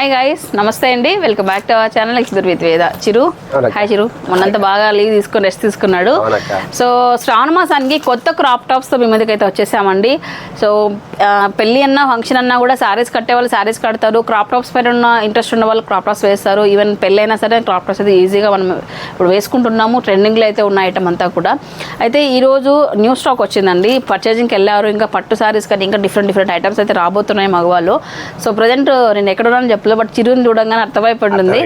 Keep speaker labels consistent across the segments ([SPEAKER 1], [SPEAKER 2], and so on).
[SPEAKER 1] Hi guys నమస్తే అండి. Welcome back to our channel ఎక్స్దర్ with Veda Chiru. Hi చిరు మొన్నంతా బాగా లీవ్ తీసుకొని రెస్ట్ తీసుకున్నాడు. సో శ్రావణ మాసానికి కొత్త క్రాప్ టాప్స్తో మీ ముందుకు అయితే వచ్చేసామండి సో పెళ్ళి అన్నా ఫంక్షన్ అన్నా కూడా శారీస్ కట్టే వాళ్ళు శారీస్ కడతారు. క్రాప్ టాప్స్ పైన ఉన్న ఇంట్రెస్ట్ ఉన్న వాళ్ళు క్రాప్ టాప్స్ వేస్తారు. ఈవెన్ పెళ్ళి అయినా సరే క్రాప్ టాప్స్ అయితే ఈజీగా మనం ఇప్పుడు వేసుకుంటున్నాము. ట్రెండింగ్లో అయితే ఉన్న ఐటమ్ అంతా కూడా. అయితే ఈరోజు న్యూ స్టాక్ వచ్చిందండి. పర్చేజింగ్కి వెళ్ళారు. ఇంకా పట్టు శారీస్ కానీ ఇంకా డిఫరెంట్ డిఫరెంట్ ఐటమ్స్ అయితే రాబోతున్నాయి మగవాళ్ళు. సో ప్రజెంట్ నేను ఎక్కడ ఉన్నాను చెప్పలేదు బట్ చిరుని చూడంగానే అర్థమైపోతుంది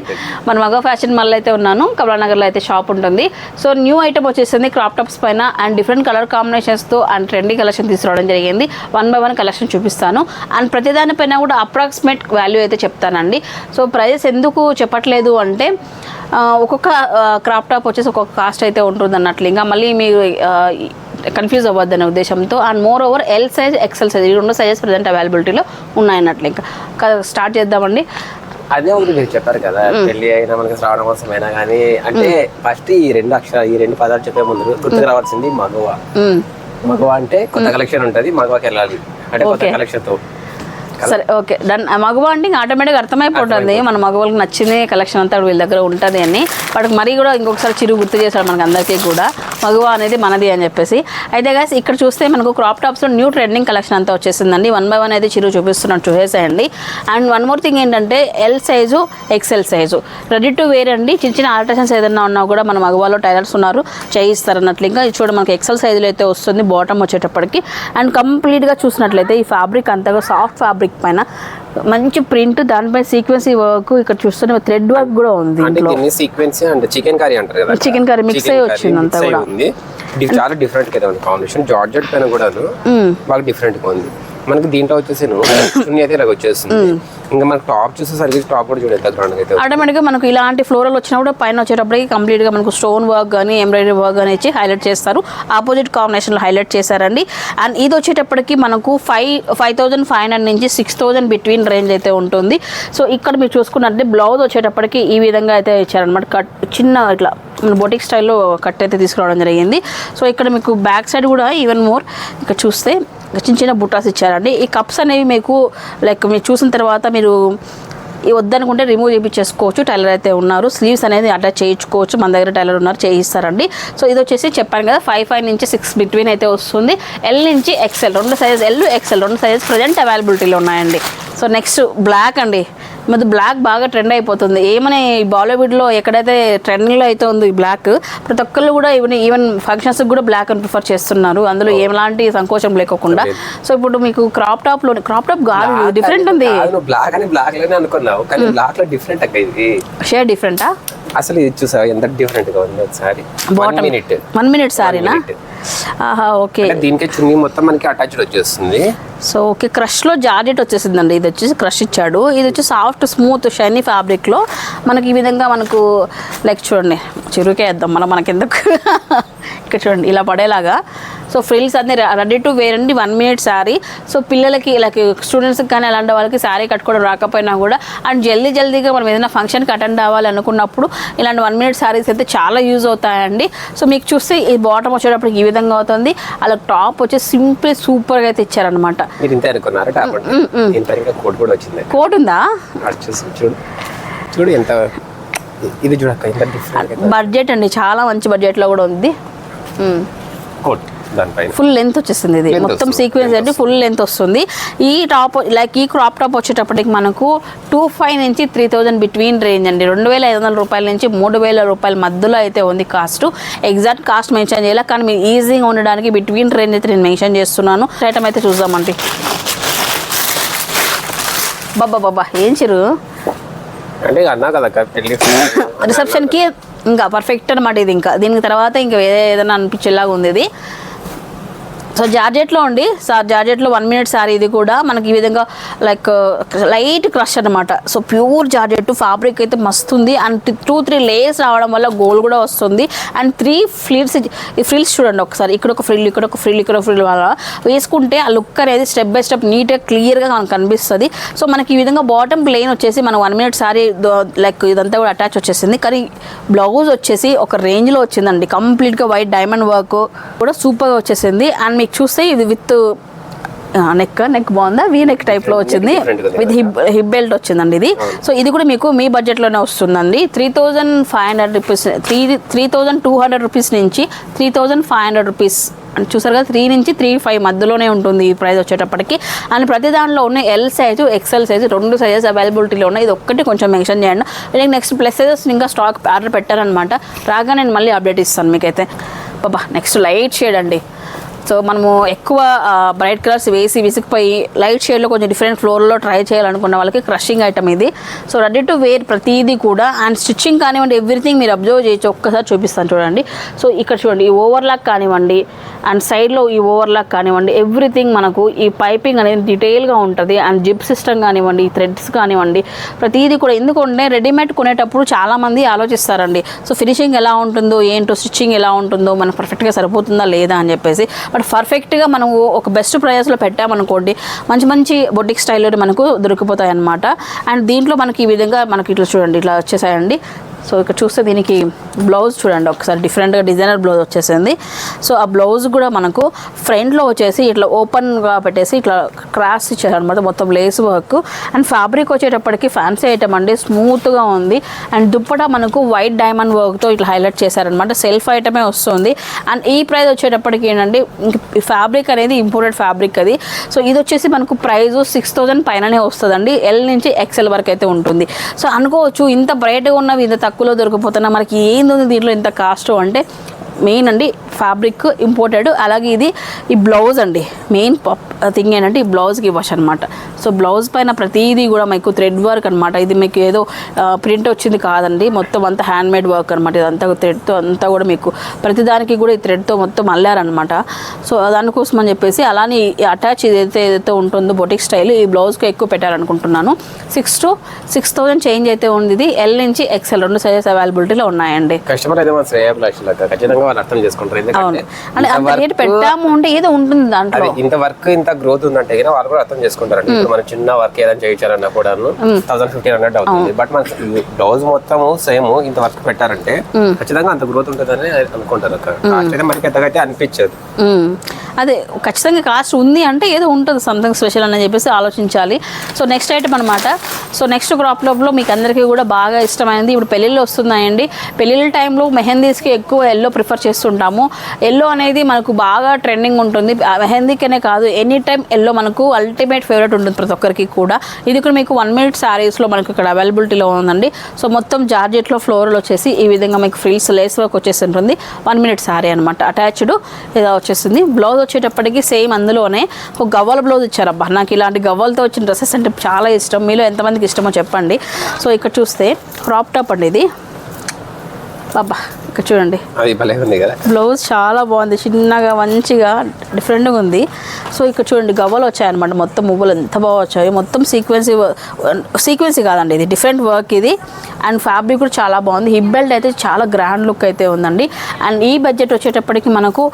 [SPEAKER 1] మన మగ ఫ్యాషన్ మళ్ళీ అయితే ఉన్నాను. కమలానగర్లో అయితే షాప్ ఉంటుంది. సో న్యూ ఐటమ్ వచ్చేసింది క్రాప్ టాప్స్ పైన అండ్ డిఫరెంట్ కలర్ కాంబినేషన్స్తో అండ్ ట్రెండీ కలెక్షన్ తీసుకురావడం జరిగింది. వన్ బై వన్ కలెక్షన్ చూపిస్తాను. అండ్ ప్రతిదానిపైన కూడా అప్రాక్సిమేట్ వాల్యూ అయితే చెప్తానండి. సో ప్రైజెస్ ఎందుకు చెప్పట్లేదు అంటే ఒక్కొక్క క్రాప్ టాప్ వచ్చేసి ఒక్కొక్క కాస్ట్ అయితే ఉంటుంది అన్నట్లు ఇంకా మళ్ళీ మీరు కన్ఫ్యూజ్ అవ్వద్దు అనే ఉద్దేశంతో and more over L size XL size ఈ రెండు సైజెస్ ప్రజెంట్ అవైలబిలిటీలో ఉన్నాయన్నట్లు ఇంకా స్టార్ట్ చేద్దామండి.
[SPEAKER 2] అదే ఒకటి మీరు చెప్పారు కదా పెళ్ళి అయినా మనకి శ్రావణ మాసం అయినా కానీ అంటే ఫస్ట్ ఈ రెండు అక్షరాలు ఈ రెండు పదాలు చెప్పే ముందు గుర్తుకు రావాల్సింది మగవ. మగవ అంటే కొత్త కలెక్షన్ ఉంటది మగవకి వెళ్ళాలి. అంటే కొత్త
[SPEAKER 1] Okay.
[SPEAKER 2] కలెక్షన్తో.
[SPEAKER 1] సరే ఓకే. డన్ మగవా అంటే ఇంకా ఆటోమేటిక్గా అర్థమైపోతుంది. మన మగవాళ్ళకి నచ్చింది కలెక్షన్ అంతా వీళ్ళ దగ్గర ఉంటుంది అని. వాడికి మరీ కూడా ఇంకొకసారి చిరు గుర్తు చేశాడు మనకి అందరికీ కూడా. మగవా అనేది మనది అని చెప్పేసి. అయితే గాస్ ఇక్కడ చూస్తే మనకు క్రాప్ టాప్స్లో న్యూ ట్రెండింగ్ కలెక్షన్ అంతా వచ్చేసిందండి. వన్ బై వన్ అయితే చిరు చూపిస్తున్నాడు చూసేసేయండి అండ్. వన్ మోర్ థింగ్ ఏంటంటే L size XL size ready to wear అండి. చిన్న చిన్న ఆల్టరేషన్స్ ఏదైనా ఉన్నా కూడా మన మగవాళ్ళు టైలర్స్ ఉన్నారు చేయిస్తారు అన్నట్లు ఇంకా ఇది చూడండి మనకి ఎక్సెల్ సైజులో అయితే వస్తుంది బాటమ్ వచ్చేటప్పటికి. అండ్ కంప్లీట్గా చూసినట్లయితే ఈ ఫ్యాబ్రిక్ అంతగా సాఫ్ట్ ఫ్యాబ్రిక్ పైన మంచి ప్రింట్ దానిపై సీక్వెన్సీ వర్క్ ఇక్కడ చూస్తున్న థ్రెడ్ వర్క్ కూడా ఉంది
[SPEAKER 2] అంటే సీక్వెన్స్ అంటే చికెన్ కర్రీ అంటారు కదా
[SPEAKER 1] Chicken curry mix అయ్యి వచ్చింది అంతా కూడా.
[SPEAKER 2] చాలా డిఫరెంట్ ఉంది. కాంబినేషన్ జార్జెట్ పైన కూడాను బాగా డిఫరెంట్గా ఉంది. మనకి దీంట్లో వచ్చేసి చున్నీ అయితే ఇలాగ వచ్చేస్తుంది. ఇంకా మనకి టాప్ చూసేసరికి టాప్ కూడా ఎంత గ్రాండ్ అయితే.
[SPEAKER 1] ఆటోమేటిక్గా మనకు ఇలాంటి ఫ్లోరల్ వచ్చినప్పుడు పైన వచ్చేటప్పటికి కంప్లీట్గా మనకు స్టోన్ వర్క్ కానీ ఎంబ్రాయిడరీ వర్క్ కానీ ఇచ్చి హైలైట్ చేస్తారు. ఆపోజిట్ కాంబినేషన్లో హైలైట్ చేశారండి. అండ్ ఇది వచ్చేటప్పటికి మనకు five five thousand five hundred నుంచి సిక్స్ థౌజండ్ బిట్వీన్ రేంజ్ అయితే ఉంటుంది. సో ఇక్కడ మీరు చూసుకున్నట్టే బ్లౌజ్ వచ్చేటప్పటికి ఈ విధంగా అయితే ఇచ్చారనమాట కట్ చిన్న ఇట్లా మన బొటిక్ స్టైల్లో కట్ అయితే తీసుకురావడం జరిగింది. సో ఇక్కడ మీకు బ్యాక్ సైడ్ కూడా ఈవెన్ మోర్ ఇక్కడ చూస్తే చిన్న చిన్న బుట్టాస్ ఇచ్చారండి. ఈ కప్స్ అనేవి మీకు లైక్ మీరు చూసిన తర్వాత మీరు ఈ వద్దనుకుంటే రిమూవ్ చేయించేసుకోవచ్చు టైలర్ అయితే ఉన్నారు. స్లీవ్స్ అనేది అటాచ్ చేయించుకోవచ్చు. మన దగ్గర టైలర్ ఉన్నారు చేయిస్తారండి. సో ఇది వచ్చేసి చెప్పాను కదా ఫైవ్ ఫైవ్ నుంచి సిక్స్ బిట్వీన్ అయితే వస్తుంది. ఎల్ నుంచి ఎక్సెల్ రెండు సైజెస్ ఎల్ ఎక్సెల్ రెండు సైజెస్ ప్రజెంట్ అవైలబిలిటీలో ఉన్నాయండి. సో నెక్స్ట్ బ్లాక్ అండి. మధ్య బ్లాక్ బాగా ట్రెండ్ అయిపోతుంది. ఏమని బాలీవుడ్లో ఎక్కడైతే ట్రెండింగ్లో అయితే ఉంది ఈ బ్లాక్ ప్రతి ఒక్కళ్ళు కూడా ఈవెన్ ఈవెన్ ఫంక్షన్స్కి కూడా బ్లాక్ అని ప్రిఫర్ చేస్తున్నారు. అందులో ఏలాంటి సంకోచం లేకోకుండా. సో ఇప్పుడు మీకు క్రాప్ టాప్లో క్రాప్ టాప్ కాదు డిఫరెంట్ ఉంది.
[SPEAKER 2] బ్లాక్ అని బ్లాక్లోనే అనుకున్నావు. కానీ బ్లాక్లో డిఫరెంట్
[SPEAKER 1] షేర్ డిఫరెంటా
[SPEAKER 2] అసలు ఇది చూసావు ఎంత డిఫరెంట్గా ఉంది ఒకసారి వన్ మినిట్
[SPEAKER 1] వన్ మినిట్ సారీనా. ఆహా ఓకే.
[SPEAKER 2] దీనికి చున్నీ మొత్తం మనకి అటాచ్డ్ వచ్చేస్తుంది.
[SPEAKER 1] సో ఓకే క్రష్లో జార్జెట్ వచ్చేసిందండి. ఇది వచ్చేసి క్రష్ ఇచ్చాడు. ఇది వచ్చి సాఫ్ట్ స్మూత్ షైనీ ఫ్యాబ్రిక్లో మనకి ఈ విధంగా మనకు లైక్ చూడండి చిరుకే వేద్దాం. మనం మనకెందుకు? ఇక్కడ చూడండి ఇలా పడేలాగా. సో ఫ్రిల్స్ అన్ని రెడీ టు వేర్ అండి. వన్ మినిట్ శారీ సో పిల్లలకి లైక్ స్టూడెంట్స్కి కానీ అలాంటి వాళ్ళకి శారీ కట్టుకోవడం రాకపోయినా కూడా అండ్ జల్దీ జల్దీగా మనం ఏదైనా ఫంక్షన్కి అటెండ్ అవ్వాలి అనుకున్నప్పుడు ఇలాంటి వన్ మినిట్ శారీస్ అయితే చాలా యూజ్ అవుతాయండి. సో మీకు చూస్తే ఈ బాటమ్ వచ్చేటప్పుడు ఈ విధంగా అవుతుంది. అలా టాప్ వచ్చి సింపుల్ సూపర్గా అయితే ఇచ్చారనమాట
[SPEAKER 2] కోట్ కూడా వచ్చింది.
[SPEAKER 1] కోట్ ఉందా?
[SPEAKER 2] చూడు. ఎంత ఇది చూడక్క
[SPEAKER 1] బడ్జెట్ అండి. చాలా మంచి బడ్జెట్లో కూడా ఉంది.
[SPEAKER 2] కోట్ దానిపైన.
[SPEAKER 1] ఫుల్ లెంత్ వచ్చేసింది ఇది. మొత్తం సీక్వెన్స్ అంటే ఫుల్ లెంత్ వస్తుంది. ఈ టాప్ లైక్ ఈ క్రాప్ టాప్ వచ్చేటప్పటికి మనకు టూ ఫైవ్ నుంచి త్రీ థౌజండ్ బిట్వీన్ రేంజ్ అండి. రెండు వేల ఐదు వందల రూపాయల నుంచి మూడు వేల రూపాయల మధ్యలో అయితే ఉంది కాస్ట్ ఎగ్జాక్ట్ కాస్ట్ మెన్షన్ చేయాలి? కానీ మీరు ఈజీగా ఉండడానికి బిట్వీన్ రేంజ్ అయితే నేను మెన్షన్ చేస్తున్నాను. ఐటమ్ అయితే చూద్దామండి. బాబా బాబా ఏం చిరు?
[SPEAKER 2] అంటే అన్నా పెళ్ళి
[SPEAKER 1] రిసెప్షన్కి ఇంకా పర్ఫెక్ట్ అనమాట ఇది ఇంకా. దీనికి తర్వాత ఇంకా ఏదైనా అనిపించేలాగా ఉంది ఇది. సో జార్జెట్లో ఉండి సార్ జార్జెట్లో వన్ మినిట్ సారీ ఇది కూడా మనకి ఈ విధంగా లైక్ లైట్ క్రష్ అనమాట సో ప్యూర్ జార్జెట్ ఫ్యాబ్రిక్ అయితే మస్తు ఉంది అండ్ టూ త్రీ లేయర్స్ రావడం వల్ల గోల్డ్ కూడా వస్తుంది. అండ్ త్రీ ఫ్లిల్స్ ఈ ఫ్రిల్స్ చూడండి ఒకసారి. ఇక్కడ ఒక ఫ్రిల్ ఇక్కడ ఒక ఫ్రిల్ ఇక్కడ ఒక ఫ్రిల్ వల్ల వేసుకుంటే ఆ లుక్ అనేది స్టెప్ బై స్టెప్ నీట్గా క్లియర్గా మనకు కనిపిస్తుంది. సో మనకి ఈ విధంగా బాటమ్ ప్లెయిన్ వచ్చేసి మన వన్ మినిట్ సారీ లైక్ ఇదంతా కూడా అటాచ్ వచ్చేసింది. కానీ బ్లౌజ్ వచ్చేసి ఒక రేంజ్లో వచ్చిందండి. కంప్లీట్గా వైట్ డైమండ్ వర్క్ కూడా సూపర్గా వచ్చేసింది. అండ్ మీకు చూస్తే ఇది విత్ నెక్ నెక్ బాగుందా? వీ నెక్ టైప్లో వచ్చింది. విత్ హిప్ హిప్ బెల్ట్ వచ్చిందండి ఇది. సో ఇది కూడా మీకు మీ బడ్జెట్లోనే వస్తుందండి. Three thousand five hundred rupees three three thousand two hundred rupees నుంచి three thousand five hundred rupees అంటే చూసారు కదా త్రీ నుంచి త్రీ ఫైవ్ మధ్యలోనే ఉంటుంది ఈ ప్రైస్ వచ్చేటప్పటికి. అండ్ ప్రతి దాంట్లో ఉన్న ఎల్ సైజు ఎక్సెల్ సైజు రెండు సైజెస్ అవైలబిలిటీలో ఉన్నాయి. ఇది ఒక్కటి కొంచెం మెన్షన్ చేయండి. నేను నెక్స్ట్ ప్లస్ సైజెస్ ఇంకా స్టాక్ ఆర్డర్ పెట్టారనమాట రాగా నేను మళ్ళీ అప్డేట్ ఇస్తాను మీకైతే. బాబా నెక్స్ట్ లైట్ షేడ్ అండి. సో మనము ఎక్కువ బ్రైట్ కలర్స్ వేసి విసిగిపోయి లైట్ షేడ్లో కొంచెం డిఫరెంట్ ఫ్లోర్లో ట్రై చేయాలనుకున్న వాళ్ళకి క్రషింగ్ ఐటమ్ ఇది. సో రెడీ టు వేర్ ప్రతిదీ కూడా అండ్ స్టిచ్చింగ్ కానివ్వండి ఎవ్రీథింగ్ మీరు అబ్జర్వ్ చేయొచ్చు. ఒక్కసారి చూపిస్తాను చూడండి. సో ఇక్కడ చూడండి ఈ ఓవర్లాక్ కానివ్వండి అండ్ సైడ్లో ఈ ఓవర్లాక్ కానివ్వండి ఎవ్రీథింగ్ మనకు ఈ పైపింగ్ అనేది డీటెయిల్గా ఉంటుంది. అండ్ జిప్ సిస్టమ్ కానివ్వండి ఈ థ్రెడ్స్ కానివ్వండి ప్రతిదీ కూడా ఎందుకంటే రెడీమేడ్ కొనేటప్పుడు చాలామంది ఆలోచిస్తారండి. సో ఫినిషింగ్ ఎలా ఉంటుందో ఏంటో స్టిచ్చింగ్ ఎలా ఉంటుందో మనకు పర్ఫెక్ట్గా సరిపోతుందా లేదా అని చెప్పేసి. బట్ పర్ఫెక్ట్గా మనము ఒక బెస్ట్ ప్రైస్లో పెట్టామనుకోండి మంచి మంచి బొటిక్ స్టైల్లో మనకు దొరికిపోతాయి అన్నమాట అండ్ దీంట్లో మనకి ఈ విధంగా మనకి ఇట్లా చూడండి ఇట్లా వచ్చేసాయండి. సో ఇక్కడ చూస్తే దీనికి బ్లౌజ్ చూడండి ఒకసారి డిఫరెంట్గా డిజైనర్ బ్లౌజ్ వచ్చేసింది. సో ఆ బ్లౌజ్ కూడా మనకు ఫ్రంట్లో వచ్చేసి ఇట్లా ఓపెన్గా పెట్టేసి ఇట్లా క్రాస్ ఇచ్చారనమాట మొత్తం లేస్ వర్క్ అండ్ ఫ్యాబ్రిక్ వచ్చేటప్పటికి ఫ్యాన్సీ ఐటమ్ అండి స్మూత్గా ఉంది. అండ్ దుప్పట మనకు వైట్ డైమండ్ వర్క్తో ఇట్లా హైలైట్ చేశారనమాట సెల్ఫ్ ఐటమే వస్తుంది. అండ్ ఈ ప్రైస్ వచ్చేటప్పటికి ఏంటంటే ఫ్యాబ్రిక్ అనేది ఇంపోర్టెడ్ ఫ్యాబ్రిక్ అది. సో ఇది వచ్చేసి మనకు ప్రైస్ సిక్స్ థౌజండ్ పైననే వస్తుందండి ఎల్ నుంచి ఎక్సెల్ వరకు అయితే ఉంటుంది. సో అనుకోవచ్చు ఇంత బ్రైట్గా ఉన్నవి ఇంత తక్కువలో దొరికిపోతున్నా మనకి ఏంది దీంట్లో ఇంత కాస్ట్ అంటే మెయిన్ అండి ఫ్యాబ్రిక్ ఇంపోర్టెడ్ అలాగే ఇది ఈ బ్లౌజ్ అండి. మెయిన్ థింగ్ ఏంటంటే ఈ బ్లౌజ్కి ఇవ్వచ్చు అనమాట సో బ్లౌజ్ పైన ప్రతిదీ కూడా మీకు థ్రెడ్ వర్క్ అనమాట ఇది మీకు ఏదో ప్రింట్ వచ్చింది కాదండి. మొత్తం అంతా హ్యాండ్ మేడ్ వర్క్ అనమాట ఇదంతా థ్రెడ్తో అంతా కూడా మీకు ప్రతిదానికి కూడా ఈ థ్రెడ్తో మొత్తం అల్లారనమాట సో దానికోసం అని చెప్పేసి అలానే అటాచ్ ఏదైతే ఏదైతే ఉంటుందో బొటిక్ స్టైల్ ఈ బ్లౌజ్కి ఎక్కువ పెట్టారనుకుంటున్నాను six to six thousand change అయితే ఉంది ఇది. ఎల్ నుంచి ఎక్సెల్ రెండు సైజెస్ అవైలబిలిటీలో ఉన్నాయండి.
[SPEAKER 2] కస్టమర్ అయితే ఖచ్చితంగా అర్థం చేసుకుంటారు.
[SPEAKER 1] అంటే అంత రేట్ పెట్టాము అంటే ఏదో ఉంటుంది దాంట్లో.
[SPEAKER 2] ఇంత వర్క్ ఇంత గ్రోత్ ఉందంటే వాళ్ళు కూడా అర్థం చేసుకుంటారండి. ఇప్పుడు మనం చిన్న వర్క్ ఏదైనా చేయించాలన్నా కూడా థౌసండ్ ఫిఫ్టీన్ హండ్రెడ్ అవుతుంది బట్ మన బ్లౌజ్ మొత్తం సేమ్ ఇంత వర్క్ పెట్టారంటే ఖచ్చితంగా అంత గ్రోత్ ఉంటుందని అనుకుంటారు అక్కడ మనకి ఎంతగా అయితే అనిపించదు.
[SPEAKER 1] అదే ఖచ్చితంగా కాస్ట్ ఉంది అంటే ఏదో ఉంటుంది సంథింగ్ స్పెషల్ అని చెప్పేసి ఆలోచించాలి. సో నెక్స్ట్ ఐటమ్ అనమాట సో నెక్స్ట్ క్రాప్ టాప్లో మీకు అందరికీ కూడా బాగా ఇష్టమైనది ఇప్పుడు పెళ్ళిళ్ళు వస్తున్నాయండి. పెళ్ళిళ్ళ టైంలో మెహందీస్కి ఎక్కువ ఎల్లో ప్రిఫర్ చేస్తుంటాము. ఎల్లో అనేది మనకు బాగా ట్రెండింగ్ ఉంటుంది. మెహందీకనే కాదు ఎనీ టైం ఎల్లో మనకు అల్టిమేట్ ఫేవరెట్ ఉంటుంది ప్రతి ఒక్కరికి కూడా. ఇది కూడా మీకు వన్ మినిట్ శారీస్లో మనకు ఇక్కడ అవైలబిలిటీలో ఉందండి. సో మొత్తం జార్జెట్లో ఫ్లోర్లో వచ్చేసి ఈ విధంగా మీకు ఫ్రిల్స్ లేస్ వర్క్ వచ్చేసి ఉంటుంది వన్ మినిట్ శారీ అనమాట అటాచ్డ్ ఇలా వచ్చేసింది. బ్లౌజ్ వచ్చేటప్పటికి సేమ్ అందులోనే ఒక గవ్వల బ్లౌజ్ ఇచ్చారబ్బా. నాకు ఇలాంటి గవ్వలతో వచ్చిన డ్రెస్సెస్ అంటే చాలా ఇష్టం. మీలో ఎంతమందికి ఇష్టమో చెప్పండి. సో ఇక్కడ చూస్తే క్రాప్ టాప్ అండి ఇది. అబ్బా. ఇక్కడ చూడండి.
[SPEAKER 2] అది భలే ఉంది కదా.
[SPEAKER 1] బ్లౌజ్ చాలా బాగుంది. చిన్నగా మంచిగా డిఫరెంట్గా ఉంది. సో ఇక్కడ చూడండి గవ్వలు వచ్చాయన్నమాట. మొత్తం మువ్వలు ఎంత బాగా వచ్చాయి. మొత్తం సీక్వెన్సీ సీక్వెన్సీ కాదండి. ఇది డిఫరెంట్ వర్క్ ఇది. అండ్ ఫ్యాబ్రిక్ కూడా చాలా బాగుంది. హిప్ బెల్ట్ అయితే చాలా గ్రాండ్ లుక్ అయితే ఉందండి. అండ్ ఈ బడ్జెట్ వచ్చేటప్పటికి మనకు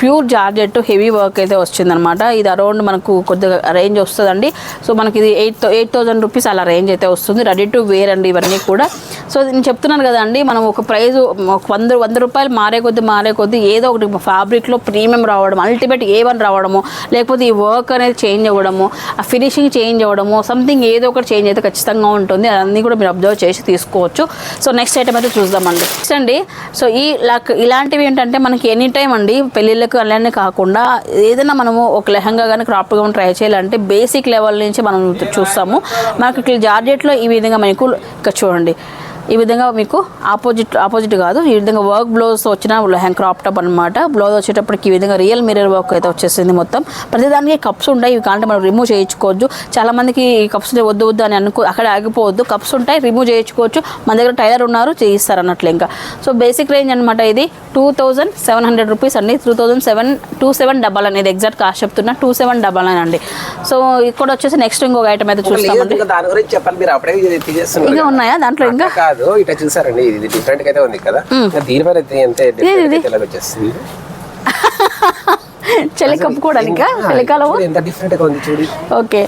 [SPEAKER 1] ప్యూర్ జార్జెట్ హెవీ వర్క్ అయితే వచ్చిందనమాట ఇది అరౌండ్ మనకు కొద్దిగా రేంజ్ వస్తుందండి. సో మనకి ఇది ఎయిట్ ఎయిట్ థౌసండ్ రూపీస్ అలా రేంజ్ అయితే వస్తుంది. రెడీ టు వేర్ అండి ఇవన్నీ కూడా. సో నేను చెప్తున్నాను కదండి మనం ఒక ప్రైజ్ ఒక వంద వంద రూపాయలు మారే కొద్ది మారే కొద్ది ఏదో ఒకటి ఫ్యాబ్రిక్లో ప్రీమియం రావడం అల్టిమేట్ ఏ వన్ రావడము లేకపోతే ఈ వర్క్ అనేది చేంజ్ అవ్వడము ఆ ఫినిషింగ్ చేంజ్ అవ్వడము సంథింగ్ ఏదో ఒకటి చేంజ్ అయితే ఖచ్చితంగా ఉంటుంది. అన్నీ కూడా మీరు అబ్జర్వ్ చేసి తీసుకోవచ్చు. సో నెక్స్ట్ ఐటమ్ అయితే చూద్దామండి. నెక్స్ట్ అండి సో ఈ లక్ ఇలాంటివి ఏంటంటే మనకి ఎనీ టైం అండి పెళ్ళిళ్ళకు అలానే కాకుండా ఏదైనా మనము ఒక లెహంగా కానీ క్రాప్గా కానీ ట్రై చేయాలంటే బేసిక్ లెవెల్ నుంచి మనం చూస్తాము. మనకి జార్జెట్లో ఈ విధంగా మనకు ఇక్కడ చూడండి. ఈ విధంగా మీకు ఆపోజిట్ ఆపోజిట్ కాదు. ఈ విధంగా వర్క్ బ్లౌజ్ వచ్చిన లెహంగ్ క్రాప్ టాప్ అనమాట బ్లౌజ్ వచ్చేటప్పటికి ఈ విధంగా రియల్ మిరర్ వర్క్ అయితే వచ్చేసింది మొత్తం. ప్రతిదానికి కప్స్ ఉంటాయి. ఇవి కాంటే మనం రిమూవ్ చేయించుకోవచ్చు. చాలా మందికి ఈ కప్స్ వద్దు వద్దు అని అనుకో అక్కడ ఆగిపోవద్దు. కప్స్ ఉంటాయి రిమూవ్ చేయించుకోవచ్చు. మన దగ్గర టైలర్ ఉన్నారు చేయిస్తారు అన్నట్లు ఇంకా. సో బేసిక్ రేంజ్ అనమాట ఇది. Two thousand seven hundred rupees అండి. Two thousand seven two seven double అనేది ఎగ్జాక్ట్ కాస్ట్ చెప్తున్నా. టూ సెవెన్ డబల్ అని అండి. సో ఇక్కడ వచ్చేసి నెక్స్ట్ ఇంకొక ఐటమ్ అయితే చూస్తామండి. ఇంకా. ఉన్నాయా? దాంట్లో ఇంకా?
[SPEAKER 2] కాదు ఇట్లా చూసారండి ఇది డిఫరెంట్ అయితే ఉంది కదా. ఇంకా దీనిపైన ఎంత డిఫరెంట్ వచ్చేస్తుంది?
[SPEAKER 1] చలి కప్పుకోవడానికా?
[SPEAKER 2] ఇంకా
[SPEAKER 1] చలికాలము
[SPEAKER 2] చూడు ఎంత డిఫరెంట్గా ఉంది చూడు.
[SPEAKER 1] ఓకే.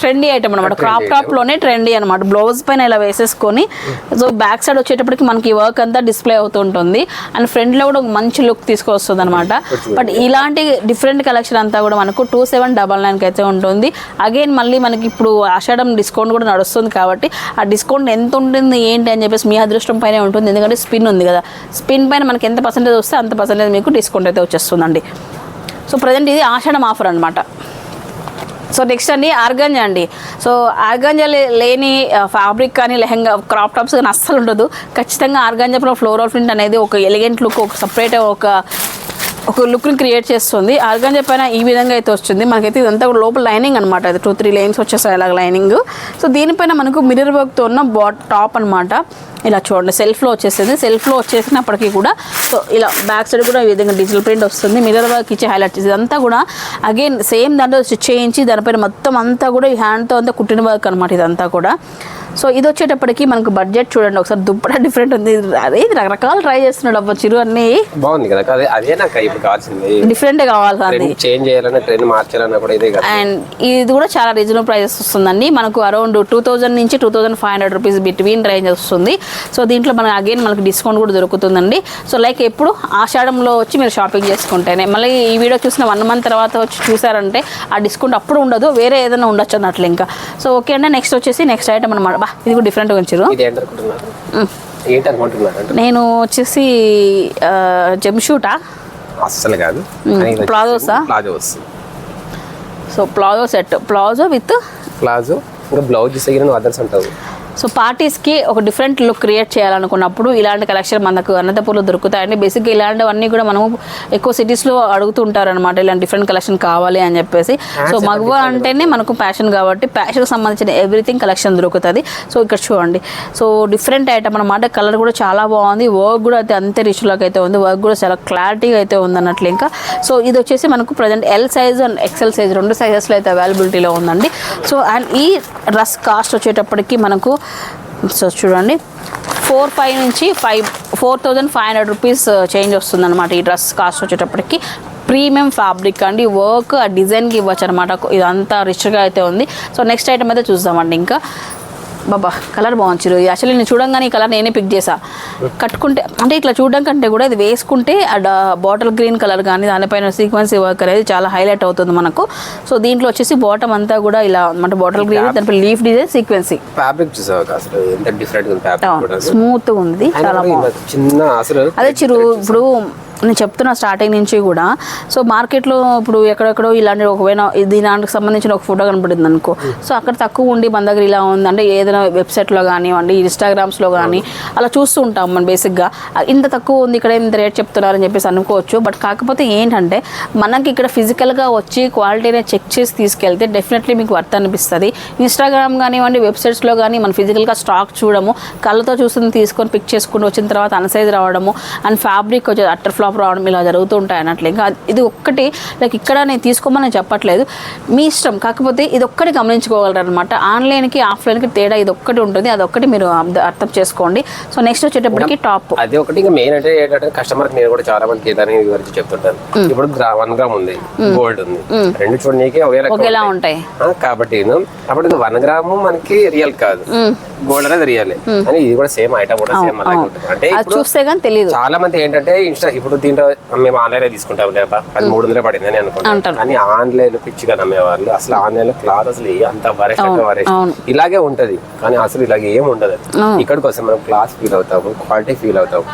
[SPEAKER 1] ట్రెండీ ఐటమ్ అనమాట క్రాప్ టాప్లోనే ట్రెండీ అనమాట బ్లౌజ్ పైన ఇలా వేసేసుకొని సో బ్యాక్ సైడ్ వచ్చేటప్పటికి మనకి వర్క్ అంతా డిస్ప్లే అవుతుంటుంది అండ్ ఫ్రంట్లో కూడా ఒక మంచి లుక్ తీసుకొస్తుంది అనమాట బట్ ఇలాంటి డిఫరెంట్ కలెక్షన్ అంతా కూడా మనకు టూ సెవెన్ డబల్ నైన్ అయితే ఉంటుంది. అగైన్ మళ్ళీ మనకి ఇప్పుడు ఆషాఢం డిస్కౌంట్ కూడా నడుస్తుంది కాబట్టి ఆ డిస్కౌంట్ ఎంత ఉంటుంది ఏంటి అని చెప్పేసి మీ అదృష్టం పైన ఉంటుంది. ఎందుకంటే స్పిన్ ఉంది కదా. స్పిన్ పైన మనకి ఎంత పర్సెంటేజ్ వస్తే అంత పర్సెంటేజ్ మీకు డిస్కౌంట్ అయితే వచ్చేస్తుందండి. సో ప్రజెంట్ ఇది ఆషాఢం ఆఫర్ అనమాట సో నెక్స్ట్ అండి ఆర్గంజా అండి. సో ఆర్గంజా లేని ఫ్యాబ్రిక్ కానీ లెహంగా క్రాప్ టాప్స్ కానీ అస్సలు ఉండదు. ఖచ్చితంగా ఆర్గంజా ఫ్లోరల్ ప్రింట్ అనేది ఒక ఎలిగెంట్ లుక్ ఒక సపరేట్ ఒక ఒక లుక్ని క్రియేట్ చేస్తుంది. ఆర్గంజా పైన ఈ విధంగా అయితే వస్తుంది. మనకైతే ఇదంతా లోపల లైనింగ్ అనమాట అది టూ త్రీ లైన్స్ వచ్చేస్తాయి అలాగ లైనింగ్ సో దీనిపైన మనకు మిర్రర్ వర్క్తో ఉన్న బాట్ టాప్ అనమాట ఇలా చూడండి సెల్ఫ్లో వచ్చేసింది. సెల్ఫ్లో వచ్చేసినప్పటికీ కూడా సో ఇలా బ్యాక్ సైడ్ కూడా ఈ విధంగా డిజిటల్ ప్రింట్ వస్తుంది. మిర్రర్ వర్క్ ఇచ్చి హైలైట్ చేసి ఇదంతా కూడా అగైన్ సేమ్ దాంట్లో స్టిచ్ చేయించి దానిపైన మొత్తం అంతా కూడా ఈ హ్యాండ్తో అంతా కుట్టిన వర్క్ అనమాట ఇదంతా కూడా. సో ఇది వచ్చేటప్పటికి మనకు బడ్జెట్ చూడండి ఒకసారి దుప్పట డిఫరెంట్ ఉంది. అదే రకరకాలు ట్రై చేస్తున్నాడు అబ్బా చిరు అన్నీ.
[SPEAKER 2] బాగుంది కదా అదే అదే నాకు ఇప్పుడు కావాల్సింది.
[SPEAKER 1] డిఫరెంట్ కావాలి
[SPEAKER 2] చేంజ్ చేయాలన్నా ట్రెండ్ మార్చాలన్నా కూడా ఇదే కదా.
[SPEAKER 1] అండ్ ఇది కూడా చాలా రీజనబుల్ ప్రైజెస్ వస్తుందండి. మనకు అరౌండ్ టూ థౌజండ్ నుంచి two thousand five hundred rupees between range వస్తుంది. సో దీంట్లో మనకి అగైన్ మనకి డిస్కౌంట్ కూడా దొరుకుతుందండి. సో లైక్ ఎప్పుడు ఆషాఢంలో వచ్చి మీరు షాపింగ్ చేసుకుంటేనే. మళ్ళీ ఈ వీడియో చూసిన వన్ మంత్ తర్వాత వచ్చి చూసారంటే ఆ డిస్కౌంట్ అప్పుడు ఉండదు వేరే ఏదైనా ఉండొచ్చు అన్నట్లు ఇంకా. సో ఓకే అండి నెక్స్ట్ వచ్చేసి నెక్స్ట్ ఐటమ్ అనమాట బా ఇది కూడా డిఫరెంట్గా ఉంచారు నేను వచ్చేసి జంషూటా
[SPEAKER 2] అస్సలు కాదు.
[SPEAKER 1] ప్లాజోసా?
[SPEAKER 2] ప్లాజో వస్తుంది.
[SPEAKER 1] So palazzo set. Palazzo with
[SPEAKER 2] palazzo ఇంకా బ్లౌజ్ నువ్వు అదర్స్ అంటావు.
[SPEAKER 1] సో పార్టీస్కి ఒక డిఫరెంట్ లుక్ క్రియేట్ చేయాలనుకున్నప్పుడు ఇలాంటి కలెక్షన్ మనకు అనంతపూర్లో దొరుకుతాయండి. బేసిక్గా ఇలాంటివన్నీ కూడా మనము ఎక్కువ సిటీస్లో అడుగుతుంటారనమాట ఇలాంటి డిఫరెంట్ కలెక్షన్ కావాలి అని చెప్పేసి. సో మగవ అంటేనే మనకు ప్యాషన్ కాబట్టి ప్యాషన్కి సంబంధించిన ఎవ్రీథింగ్ కలెక్షన్ దొరుకుతుంది. సో ఇక్కడ చూడండి. సో డిఫరెంట్ ఐటమ్ అనమాట కలర్ కూడా చాలా బాగుంది. వర్క్ కూడా అయితే అంతే రిచ్ లుక్ అయితే ఉంది. వర్క్ కూడా చాలా క్లారిటీగా అయితే ఉంది అన్నట్లు ఇంకా. సో ఇది వచ్చేసి మనకు present L size and XL size రెండు సైజెస్లో అయితే అవైలబిలిటీలో ఉందండి. సో అండ్ ఈ డ్రెస్ కాస్ట్ వచ్చేటప్పటికి మనకు సో చూడండి. ఫోర్ ఫైవ్ నుంచి five four thousand five hundred rupees change వస్తుంది అనమాట ఈ డ్రెస్ కాస్ట్ వచ్చేటప్పటికి. ప్రీమియం ఫ్యాబ్రిక్ అండి. వర్క్ ఆ డిజైన్కి ఇవ్వచ్చు అనమాట ఇదంతా రిచ్గా అయితే ఉంది. సో నెక్స్ట్ ఐటమ్ అయితే చూద్దామండి ఇంకా. బాబా కలర్ బాగుంది యాక్చువల్లీ నేను చూడంగానే ఈ కలర్ నేనే పిక్ చేసా కట్టుకుంటే అంటే ఇట్లా చూడడం కంటే కూడా ఇది వేసుకుంటే బాటిల్ గ్రీన్ కలర్ కానీ దానిపైన సీక్వెన్సీ వర్క్ అనేది చాలా హైలైట్ అవుతుంది మనకు. సో దీంట్లో వచ్చేసి బాటమ్ అంతా కూడా ఇలా అంటే బాటిల్ గ్రీన్ దానిపై లీఫ్ డిజైన్ సీక్వెన్సీ
[SPEAKER 2] ఫ్యాబ్రిక్ ఎంత డిఫరెంట్
[SPEAKER 1] స్మూత్ ఉంది చాలా బాగుంది.
[SPEAKER 2] ఇలా చిన్న అసలు
[SPEAKER 1] అదే చిరు ఇప్పుడు నేను చెప్తున్నా స్టార్టింగ్ నుంచి కూడా. సో మార్కెట్లో ఇప్పుడు ఎక్కడెక్కడో ఇలాంటి ఒకవేళ ఇది దానికి సంబంధించిన ఒక ఫోటో కనపడింది అనుకో. సో అక్కడ తక్కువ ఉండి మన దగ్గర ఇలా ఉంది. అంటే ఏదైనా వెబ్సైట్లో కానివ్వండి ఇన్స్టాగ్రామ్స్లో కానీ అలా చూస్తూ ఉంటాం మనం బేసిక్గా ఇంత తక్కువ ఉంది ఇక్కడ ఇంత రేట్ చెప్తున్నారని చెప్పేసి అనుకోవచ్చు. బట్ కాకపోతే ఏంటంటే మనకి ఇక్కడ ఫిజికల్గా వచ్చి క్వాలిటీని చెక్ చేసి తీసుకెళ్తే డెఫినెట్లీ మీకు వర్త్ అనిపిస్తుంది. ఇన్స్టాగ్రామ్ కానివ్వండి వెబ్సైట్స్లో కానీ మనం ఫిజికల్గా స్టాక్ చూడము కళ్ళతో చూస్తుంది తీసుకొని పిక్ చేసుకుని వచ్చిన తర్వాత అన్సైజ్ రావడము అండ్ ఫ్యాబ్రిక్ వచ్చి అట్టర్ ఫ్లాప్ రావడం ఇలా జరుగుతూ ఉంటాయి అన్నట్లు. ఇంకా ఇది ఒక్కటి లైక్ ఇక్కడ నేను తీసుకోమని చెప్పట్లేదు. మీ ఇష్టం. కాకపోతే ఇది ఒక్కటి గమనించుకోగలరు అనమాట ఆన్లైన్కి ఆఫ్లైన్కి తేడా ఇది ఒక్కటి ఉంటుంది. అది ఒక్కటి మీరు అర్థ- చేసుకోండి. సో నెక్స్ట్ వచ్చేటప్పటికి టాప్.
[SPEAKER 2] అది ఒకటి మెయిన్ అంటే ఏంటంటే కస్టమర్ నేను కూడా చాలా మందికి దాని గురించి చెప్తుంటాను. ఇప్పుడు వన్ గ్రామ్ ఉంది గోల్డ్ ఉంది. రెండు రకం
[SPEAKER 1] ఒకేలా
[SPEAKER 2] ఉంటాయి. కాబట్టి కాబట్టి ఇది వన్ గ్రాము మనకి రియల్ కాదు. గోల్డ్ అనేది రియల్. అని ఇది కూడా సేమ్ ఐటమ్ కూడా సేమ్ అలాగే ఉంటుంది. అంటే
[SPEAKER 1] చూస్తే కానీ తెలియదు
[SPEAKER 2] చాలా మంది ఏంటంటే ఇన్స్టా ఇప్పుడు దీంట్లో మేము ఆన్లైన్లో తీసుకుంటాం లేపా అది మూడు వందలే పడింది అని అనుకుంటాం. కానీ ఆన్లైన్ పిచ్చిగా నమ్మేవాళ్ళు అసలు ఆన్లైన్లో క్లాత్ అసలు అంత వరేస్ట్ వరేస్ట్. ఇలాగే ఉంటది కానీ అసలు ఇలాగే ఏం ఉండదు. ఇక్కడికి వస్తే మనం క్లాస్ ఫీల్ అవుతాము క్వాలిటీ ఫీల్ అవుతాము.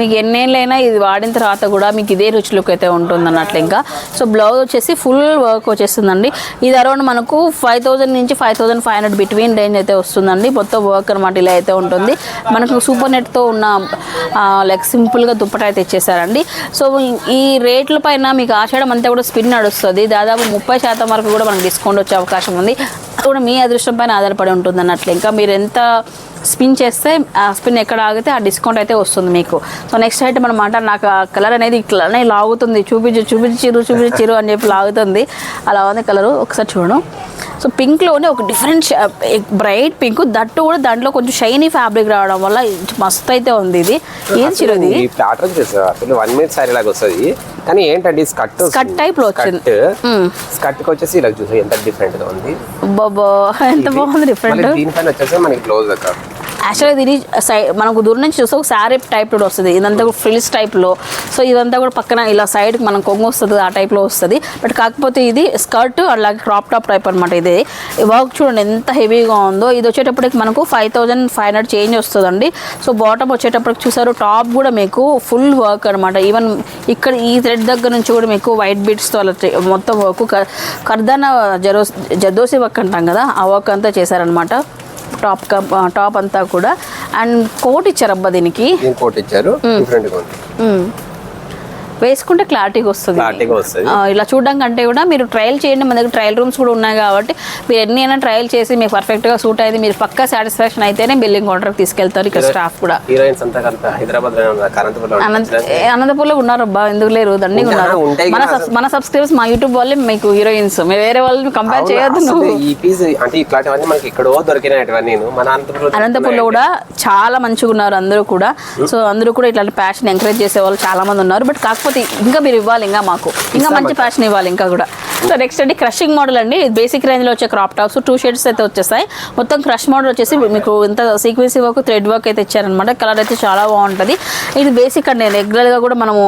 [SPEAKER 1] మీకు ఎన్నేళ్ళైనా ఇది వాడిన తర్వాత కూడా మీకు ఇదే రుచి లుక్ అయితే ఉంటుంది అన్నట్లు ఇంకా. సో బ్లౌజ్ వచ్చేసి ఫుల్ వర్క్ వచ్చేస్తుందండి. ఇది అరౌండ్ మనకు ఫైవ్ థౌసండ్ నుంచి five thousand five hundred between range అయితే వస్తుందండి. మొత్తం వర్క్ అనమాట ఇలా అయితే ఉంటుంది. మనకు సూపర్ నెట్తో ఉన్న లైక్ సింపుల్గా దుప్పట అయితే చేశారండి. సో ఈ- రేట్ల పైన మీకు ఆషాఢం అంతా కూడా స్పిన్ నడుస్తుంది. దాదాపు ముప్పై శాతం వరకు కూడా మనకు డిస్కౌంట్ వచ్చే అవకాశం ఉంది. కూడా మీ అదృష్టం పైన ఆధారపడి ఉంటుంది అన్నట్లు ఇంకా మీరు ఎంత స్పిన్ చేస్తే ఆ స్పిన్ ఎక్కడ ఆగితే ఆ డిస్కౌంట్ అయితే వస్తుంది మీకు. సో నెక్స్ట్ ఐటమ్ అనమాట నాకు ఆ కలర్ అనేది ఇట్లానే లాగుతుంది. చూపించు చూపించి చిరు చూపించి చిరు అని చెప్పి లాగుతుంది. అలా ఉంది కలరు. ఒకసారి చూడు. సో పింక్లోనే ఒక డిఫరెంట్ బ్రైట్ పింక్. దట్టు కూడా దాంట్లో కొంచెం షైనీ ఫ్యాబ్రిక్ రావడం వల్ల మస్తు అయితే ఉంది ఇది. ఏది చిరు ఇది?
[SPEAKER 2] ప్యాటర్న్ అసలు వన్ మినిట్ సారీ లాగా వస్తుంది. కానీ ఏంటండి స్కట్
[SPEAKER 1] Skirt type లో.
[SPEAKER 2] స్కట్కి వచ్చేసి ఇలా చూసి ఎంత డిఫరెంట్గా ఉంది?
[SPEAKER 1] బాబా ఎంత బాగుంది డిఫరెంట్
[SPEAKER 2] దీనిపైన వచ్చేసి మనకి బ్లౌజ్
[SPEAKER 1] యాక్చువల్గా దీని సై మనకు దూరం నుంచి చూస్తే ఒక శారీ టైప్ వస్తుంది. ఇదంతా కూడా ఫ్రిల్స్ టైప్లో సో ఇదంతా కూడా పక్కన ఇలా సైడ్కి మనం కొంగు వస్తుంది ఆ టైప్లో వస్తుంది. బట్ కాకపోతే ఇది స్కర్ట్ అలాగే క్రాప్ టాప్ టైప్ అనమాట ఇది. వర్క్ చూడండి ఎంత హెవీగా ఉందో. ఇది వచ్చేటప్పటికి మనకు five thousand five hundred change వస్తుందండి. సో బాటమ్ వచ్చేటప్పటికి చూసారు టాప్ కూడా మీకు ఫుల్ వర్క్ అనమాట ఈవెన్ ఇక్కడ ఈ థ్రెడ్ దగ్గర నుంచి కూడా మీకు వైట్ బీట్స్తో అలా మొత్తం వర్క్ కర్దానా జరో జదోసి వర్క్ అంటాం కదా ఆ వర్క్ అంతా చేశారనమాట టాప్ కప్ టాప్ అంతా కూడా. అండ్ కోట్ ఇచ్చారు అబ్బా దీనికి.
[SPEAKER 2] దీని కోట్ ఇచ్చారు డిఫరెంట్గా ఉంది
[SPEAKER 1] మ్మ్. వేసుకుంటే క్లారిటీగా వస్తుంది.
[SPEAKER 2] క్లారిటీగా వస్తుంది.
[SPEAKER 1] ఆ, ఇలా చూడడం కంటే కూడా మీరు ట్రయల్ చేయండి మన దగ్గర ట్రయల్ రూమ్స్ కూడా ఉన్నాయి కాబట్టి మీరు ఎన్ని అయినా ట్రయల్ చేసి మీకు పర్ఫెక్ట్గా సూట్ అయింది మీరు పక్కా సాటిస్ఫాక్షన్ అయితేనే బిల్లింగ్ కౌంటర్కి తీసుకెళ్తారు ఇక్కడ స్టాఫ్ కూడా.
[SPEAKER 2] హీరోయిన్స్ అంతా హైదరాబాద్
[SPEAKER 1] అనంతపూర్లో ఉన్నారు అబ్బా ఎందుకు లేరు?
[SPEAKER 2] ఉంటా-
[SPEAKER 1] ఉన్నారు. మన మన సబ్స్క్రైబర్స్ మా యూట్యూబ్ వాళ్ళే మీకు హీరోయిన్స్ వేరే వాళ్ళని కంపేర్ చేయొద్దు నువ్వు.
[SPEAKER 2] ఈ పీస్ అంటే ఇట్లాంటివన్నీ మనకి ఎక్కడో దొరికినటువంటి మన అనంతపురం
[SPEAKER 1] అనంతపూర్లో కూడా చాలా మంచిగా ఉన్నారు అందరూ కూడా. సో అందరూ కూడా ఇట్లాంటి ప్యాషన్ ఎంకరేజ్ చేసే వాళ్ళు చాలా మంది ఉన్నారు. బట్ కాకపోతే ఇంకా మీరు ఇవ్వాలి ఇంకా మాకు. ఇంకా మంచి ప్యాషన్ ఇవ్వాలి ఇంకా కూడా. సో నెక్స్ట్ అండి క్రషింగ్ మోడల్ అండి. బేసిక్ రేంజ్లో వచ్చే క్రాప్ టాప్స్ టూ షేడ్స్ అయితే వచ్చేస్తాయి. మొత్తం క్రష్ మోడల్ వచ్చేసి మీకు ఇంత సీక్వెన్సీ వర్క్ థ్రెడ్ వర్క్ అయితే ఇచ్చారనమాట కలర్ అయితే చాలా బాగుంటుంది. ఇది బేసిక్ అండి. రెగ్యులర్గా కూడా మనము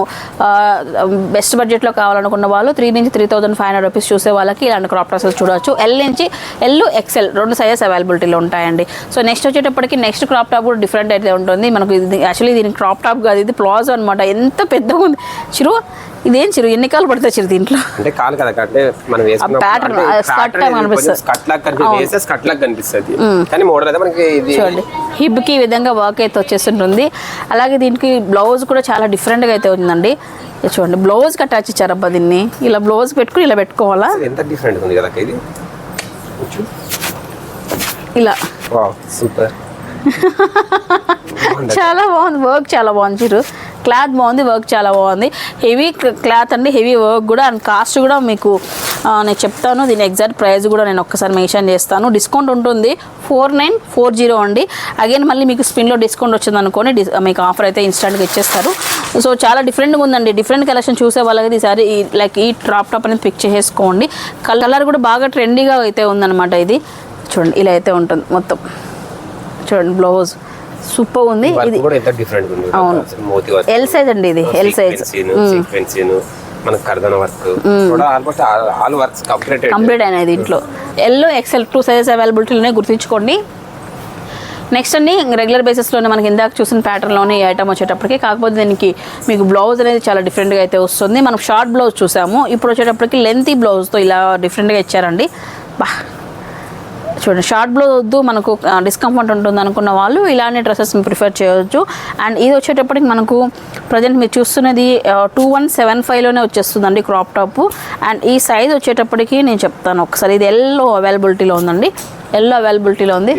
[SPEAKER 1] బెస్ట్ బడ్జెట్లో కావాలనుకున్న వాళ్ళు త్రీ నుంచి three thousand five hundred rupees చూసే వాళ్ళకి ఇలాంటి క్రాప్ టాప్స్ చూడవచ్చు ఎల్ నుంచి ఎల్ ఎక్సెల్ రెండు సైజెస్ అవైలబిలిటీలో ఉంటాయండి. సో నెక్స్ట్ వచ్చేటప్పటికి నెక్స్ట్ క్రాప్ టాప్ కూడా డిఫరెంట్ అయితే ఉంటుంది. మనకు ఇది యాక్చువల్లీ దీనికి క్రాప్ టాప్ కాదు ఇది ప్లాజో అనమాట ఎంత పెద్దగా ఉంది చిరు ఇదేం చిరు? ఎన్ని కాలు పడతాయి చిరు దీంట్లో?
[SPEAKER 2] అంటే కాలు కదా అంటే మనం
[SPEAKER 1] time కనిపిస్తుంది.
[SPEAKER 2] లాగా కనిపిస్తుంది వేస్తే స్కట్ లాగా కనిపిస్తుంది. కానీ మోడల్ అయితే మనకి ఇది
[SPEAKER 1] చూడండి. హిప్కి ఈ విధంగా వర్క్ అయితే వచ్చేస్తుంటుంది. అలాగే దీనికి బ్లౌజ్ కూడా చాలా డిఫరెంట్గా అయితే ఉందండి. చూడండి. బ్లౌజ్కి అటాచ్ ఇచ్చారబ్బా దీన్ని. ఇలా బ్లౌజ్ పెట్టుకుని ఇలా పెట్టుకోవాలా?
[SPEAKER 2] ఎంత డిఫరెంట్ ఉంది కదా ఇది?
[SPEAKER 1] ఇలా.
[SPEAKER 2] సూపర్
[SPEAKER 1] చాలా బాగుంది. వర్క్ చాలా బాగుంది చిరు. క్లాత్ బాగుంది వర్క్ చాలా బాగుంది. హెవీ క్లాత్ అండి హెవీ వర్క్ కూడా అండ్ కాస్ట్ కూడా మీకు నేను చెప్తాను. దీని ఎగ్జాక్ట్ ప్రైస్ కూడా నేను ఒక్కసారి మెన్షన్ చేస్తాను. డిస్కౌంట్ ఉంటుంది ఫోర్ నైన్ ఫోర్ జీరో అండి. అగైన్ మళ్ళీ మీకు స్పిన్లో డిస్కౌంట్ వచ్చింది అనుకోని డిస్- మీకు ఆఫర్ అయితే ఇన్స్టాంట్గా ఇచ్చేస్తారు. సో చాలా డిఫరెంట్గా ఉందండి. డిఫరెంట్ కలెక్షన్ చూసే వాళ్ళకి ఈసారి ఈ లైక్ ఈ ట్రాప్ టాప్ అనేది పిక్ చేసుకోండి కలర్ కూడా బాగా ట్రెండీగా అయితే ఉందన్నమాట ఇది. చూడండి ఇలా అయితే ఉంటుంది మొత్తం. చూడండి బ్లౌజ్ సూపర్ ఉంది. ఇది
[SPEAKER 2] కూడా ఎంత డిఫరెంట్ ఉంది
[SPEAKER 1] అవును. ఎల్ సైజ్ అండి ఇది ఎల్ సైజ్
[SPEAKER 2] మనకు కర్దన వర్క్. కూడా almost all works complete
[SPEAKER 1] complete అయినాయి దీంట్లో. ఎల్లో ఎక్సెల్ టూ సైజెస్ అవైలబిలిటీలోనే గుర్తుంచుకోండి. నెక్స్ట్ అండి రెగ్యులర్ బేసిస్లోనే మనకి ఇందాక చూసిన ప్యాటర్న్లోనే ఈ ఐటమ్ వచ్చేటప్పటికి. కాకపోతే దీనికి మీకు బ్లౌజ్ అనేది చాలా డిఫరెంట్గా అయితే వస్తుంది. మనం షార్ట్ బ్లౌజ్ చూసాము. ఇప్పుడు వచ్చేటప్పటికి లెంతీ బ్లౌజ్తో ఇలా డిఫరెంట్గా ఇచ్చారండి. బా. చూడండి షార్ట్ బ్లౌజ్ వద్దు మనకు డిస్కంఫర్ట్ ఉంటుంది అనుకున్న వాళ్ళు ఇలాంటి డ్రెస్సెస్ ప్రిఫర్ చేయవచ్చు అండ్ ఇది వచ్చేటప్పటికి మనకు ప్రజెంట్ మీరు చూస్తున్నది టూ వన్ సెవెన్ ఫైవ్లోనే వచ్చేస్తుందండి క్రాప్ టాప్ అండ్ ఈ సైజ్ వచ్చేటప్పటికి నేను చెప్తాను ఒకసారి ఇది ఎల్లో అవైలబిలిటీలో ఉందండి. ఎల్లో అవైలబిలిటీలో ఉంది.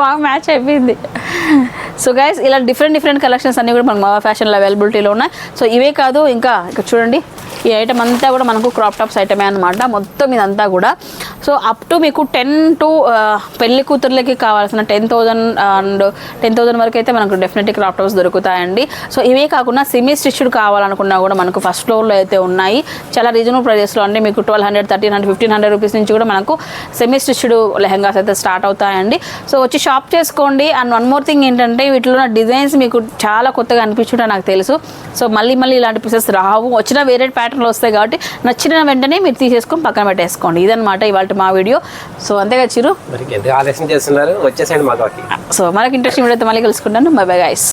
[SPEAKER 1] బాగా మ్యాచ్ అయిపోయింది. సో గైస్ ఇలా డిఫరెంట్ డిఫరెంట్ కలెక్షన్స్ అన్నీ కూడా మనకు మా ఫ్యాషన్లో అవైలబిలిటీలో ఉన్నాయి. సో ఇవే కాదు ఇంకా ఇక్కడ చూడండి ఈ ఐటమ్ అంతా కూడా మనకు క్రాప్ టాప్స్ ఐటమే అనమాట మొత్తం ఇదంతా కూడా. సో అప్ టు మీకు టెన్ టు పెళ్ళి కూతుర్లకి కావాల్సిన ten thousand and ten thousand వరకు అయితే మనకు డెఫినెట్లీ క్రాప్ టాప్స్ దొరుకుతాయండి. సో ఇవే కాకుండా సెమీ స్టిచ్డ్ కావాలనుకున్నా కూడా మనకు ఫస్ట్ ఫ్లోర్లో అయితే ఉన్నాయి. చాలా రీజనబుల్ ప్రైజెస్లో అండి. మీకు twelve hundred thirteen hundred fifteen hundred rupees నుంచి కూడా మనకు సెమీ స్టిచ్డ్ లెహంగాస్ అయితే స్టార్ట్ అవుతాయండి. సో వచ్చి షాప్ చేసుకోండి. అండ్ వన్ మోర్ థింగ్ ఏంటంటే వీటిలో ఉన్న డిజైన్స్ మీకు చాలా కొత్తగా అనిపించుంటే నాకు తెలుసు. సో మళ్ళీ మళ్ళీ ఇలాంటి పీసెస్ రావు. వచ్చిన వేరే ప్యాటర్న్లో వస్తాయి కాబట్టి నచ్చిన వెంటనే మీరు తీసేసుకొని పక్కన పెట్టేసుకోండి. ఇదనమాట ఇవాళ మా వీడియో సో అంతేగా చిరు?
[SPEAKER 2] ఆలస్యం చేస్తున్నారు. మాకు.
[SPEAKER 1] సో మనకి ఇంట్రెస్ట్ వీడియోతో మళ్ళీ కలుసుకుంటాను. By bye guys